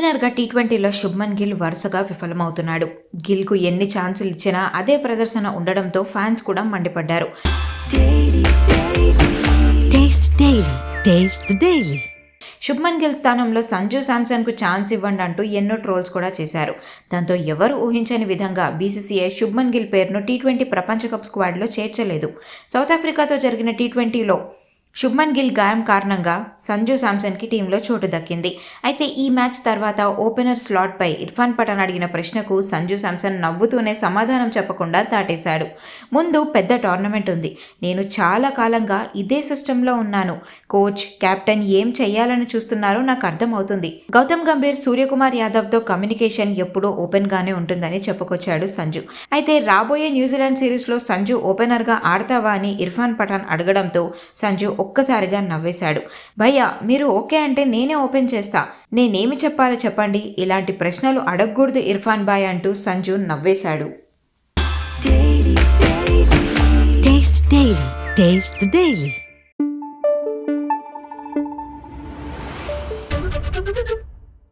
ఓపెనర్గా టీ ట్వంటీలో శుభ్మన్ గిల్ వరుసగా విఫలమవుతున్నాడు. గిల్కు ఎన్ని ఛాన్సులు ఇచ్చినా అదే ప్రదర్శన ఉండడంతో ఫ్యాన్స్ కూడా మండిపడ్డారు. శుభ్మన్ గిల్ స్థానంలో సంజు శాంసన్కు ఛాన్స్ ఇవ్వండి అంటూ ఎన్నో ట్రోల్స్ కూడా చేశారు. దాంతో ఎవరు ఊహించని విధంగా బీసీసీఐ శుభ్మన్ గిల్ పేరును టీ ట్వంటీ ప్రపంచ కప్ స్క్వాడ్లో చేర్చలేదు. సౌత్ ఆఫ్రికాతో జరిగిన టీ ట్వంటీలో శుభ్మన్ గిల్ గాయం కారణంగా సంజు శాంసన్కి టీంలో చోటు దక్కింది. అయితే ఈ మ్యాచ్ తర్వాత ఓపెనర్ స్లాట్పై ఇర్ఫాన్ పఠాన్ అడిగిన ప్రశ్నకు సంజు శాంసన్ నవ్వుతూనే సమాధానం చెప్పకుండా దాటేశాడు. ముందు పెద్ద టోర్నమెంట్ ఉంది. నేను చాలా కాలంగా ఇదే సిస్టంలో ఉన్నాను. కోచ్ కెప్టెన్ ఏం చేయాలని చూస్తున్నారో నాకు అర్థమవుతుంది. గౌతమ్ గంభీర్ సూర్యకుమార్ యాదవ్తో కమ్యూనికేషన్ ఎప్పుడూ ఓపెన్గానే ఉంటుందని చెప్పుకొచ్చాడు సంజు. అయితే రాబోయే న్యూజిలాండ్ సిరీస్లో సంజు ఓపెనర్గా ఆడతావా అని ఇర్ఫాన్ పఠాన్ అడగడంతో సంజు ఒక్కసారిగా నవ్వేశాడు. భయ్యా మీరు ఓకే అంటే నేనే ఓపెన్ చేస్తా. నేనేమి చెప్పాలో చెప్పండి. ఇలాంటి ప్రశ్నలు అడగకూడదు ఇర్ఫాన్ బాయ్ అంటూ సంజు నవ్వేశాడు. Taste Daily.